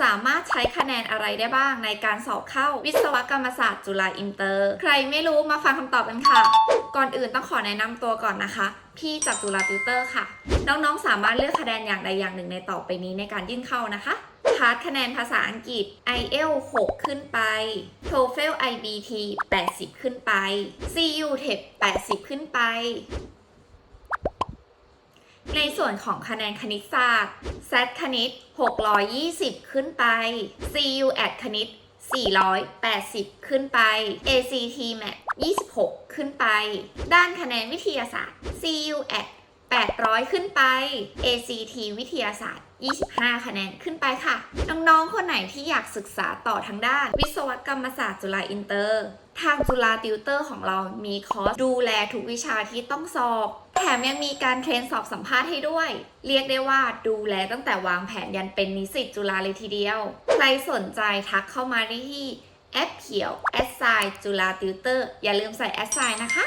สามารถใช้คะแนนอะไรได้บ้างในการสอบเข้าวิศวกรรมศาสตร์จุฬาอินเตอร์ ใครไม่รู้มาฟังคำตอบกันค่ะ ก่อนอื่นต้องขอแนะนำตัวก่อนนะคะ พี่จากจุฬาติวเตอร์ค่ะ น้องๆ สามารถเลือกคะแนนอย่างใดอย่างหนึ่งในต่อไปนี้ในการยื่นเข้านะคะพาร์ทคะแนนภาษาอังกฤษ IELTS 6ขึ้นไป TOEFL IBT 80 ขึ้นไป CU TEP 80 ขึ้นไป ส่วนของคะแนนคณิตศาสตร์ SAT คณิต 620 ขึ้นไป CU AD คณิต 480 ขึ้นไป ACT Math 26 ขึ้นไป ด้านคะแนนวิทยาศาสตร์ CU AD 800 ขึ้นไป ACT วิทยาศาสตร์ 25 คะแนนขึ้นไปค่ะ น้องๆ คนไหนที่อยากศึกษาต่อทางด้าน วิศวกรรมศาสตร์จุฬาอินเตอร์ ทางจุฬาติวเตอร์ของเรามีคอร์สดูแลทุกวิชาที่ต้องสอบ แถมยังมีการเทรนสอบสัมภาษณ์ให้ด้วย เรียกได้ว่าดูแลตั้งแต่วางแผนยันเป็นนิสิตจุฬาเลยทีเดียว ใครสนใจทักเข้ามาได้ที่แอปเขียวแอดไซจุฬาติวเตอร์อย่าลืมใส่แอดไซนะคะ